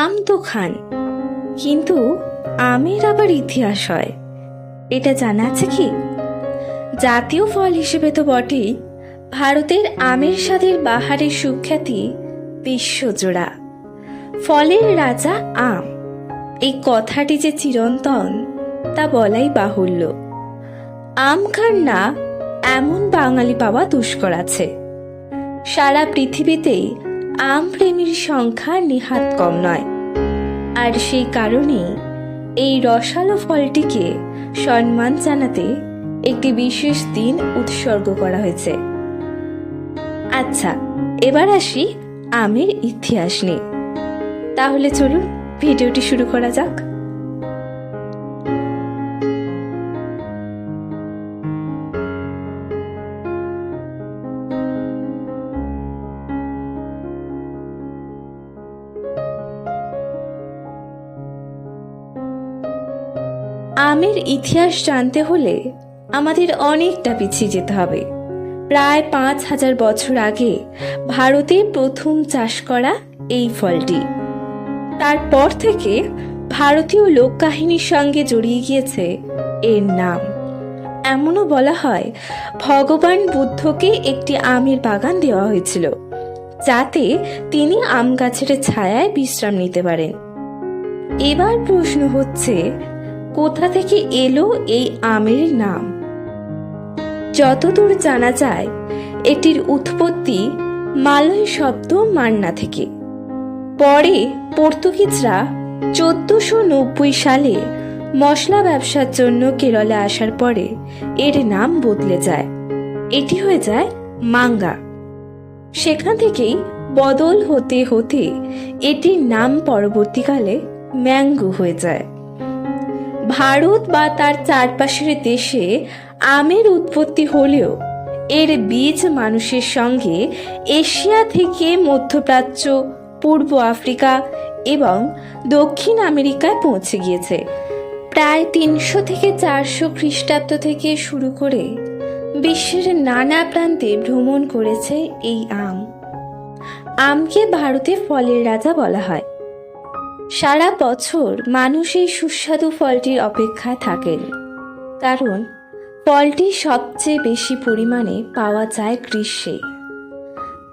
আম তো খান, কিন্তু আমের আবার ইতিহাস হয়। এটা জানা আছে কি? জাতীয় ফল হিসেবে তো বটেই, ভারতের আমের স্বাদের বাহারের সুখ্যাতি বিশ্বজোড়া। ফলের রাজা আম, এই কথাটি যে চিরন্তন, তা বলাই বাহুল্য। আম খান না, এমন বাঙালি পাওয়া দুষ্কর আছে। সারা পৃথিবীতেই আম প্রেমীর সংখ্যা নিহাত কম নয়। আর সেই কারণেই এই রসালো ফলটিকে সম্মান জানাতে একটি বিশেষ দিন উৎসর্গ করা হয়েছে। আচ্ছা এবার আসি আমের ইতিহাস নিয়ে। তাহলে চলুন, ভিডিওটি শুরু করা যাক। আমের ইতিহাস জানতে হলে আমাদের অনেকটা পিছিয়ে যেতে হবে। প্রায় পাঁচ হাজার বছর আগে ভারতে প্রথম চাষ করা এই ফলটি। তারপর থেকে ভারতীয় লোককাহিনীর সঙ্গে জড়িয়ে গিয়েছে এর নাম। এমনও বলা হয়, ভগবান বুদ্ধকে একটি আমের বাগান দেওয়া হয়েছিল, যাতে তিনি আম গাছের ছায়ায় বিশ্রাম নিতে পারেন। এবার প্রশ্ন হচ্ছে কোথা থেকে এলো এই আমের নাম? যতদূর জানা যায়, এটির উৎপত্তি মালয় শব্দ মান্না থেকে। পরে পর্তুগিজরা চোদ্দশো নব্বই সালে মশলা ব্যবসার জন্য কেরলে আসার পরে এর নাম বদলে যায়। এটি হয়ে যায় মাঙ্গা। সেখান থেকেই বদল হতে হতে এটির নাম পরবর্তীকালে ম্যাঙ্গো হয়ে যায়। ভারত বা তার চারপাশের দেশে আমের উৎপত্তি হলেও এর বীজ মানুষের সঙ্গে এশিয়া থেকে মধ্যপ্রাচ্য, পূর্ব আফ্রিকা এবং দক্ষিণ আমেরিকায় পৌঁছে গিয়েছে। প্রায় তিনশো থেকে চারশো খ্রিস্টাব্দ থেকে শুরু করে বিশ্বের নানা প্রান্তে ভ্রমণ করেছে এই আম। আমকে ভারতে ফলের রাজা বলা হয়। সারা বছর মানুষ এই সুস্বাদু ফলটির অপেক্ষায় থাকেন। কারণ, ফলটি সবচেয়ে বেশি পরিমাণে পাওয়া যায় গ্রীষ্মে।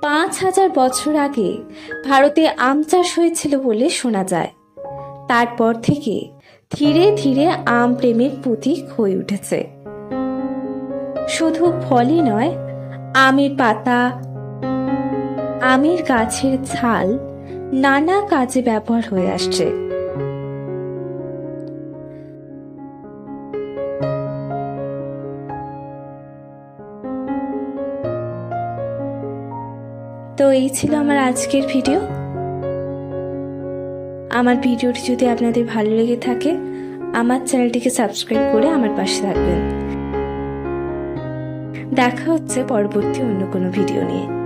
পাঁচ হাজার বছর আগে ভারতে আম চাষ হয়েছিল বলে শোনা যায়। তারপর থেকে ধীরে ধীরে আম প্রেমের প্রতীক হয়ে উঠেছে। শুধু ফলই নয়, আমের পাতা, আমের গাছের ছাল নানা কাজে ব্যবহার হয়ে আসছে। তো এই ছিল আমার আজকের ভিডিও। আমার ভিডিওটি যদি আপনাদের ভালো লেগে থাকে, আমার চ্যানেলটিকে সাবস্ক্রাইব করে আমার পাশে থাকবেন। দেখা হচ্ছে পরবর্তী অন্য কোনো ভিডিও নিয়ে।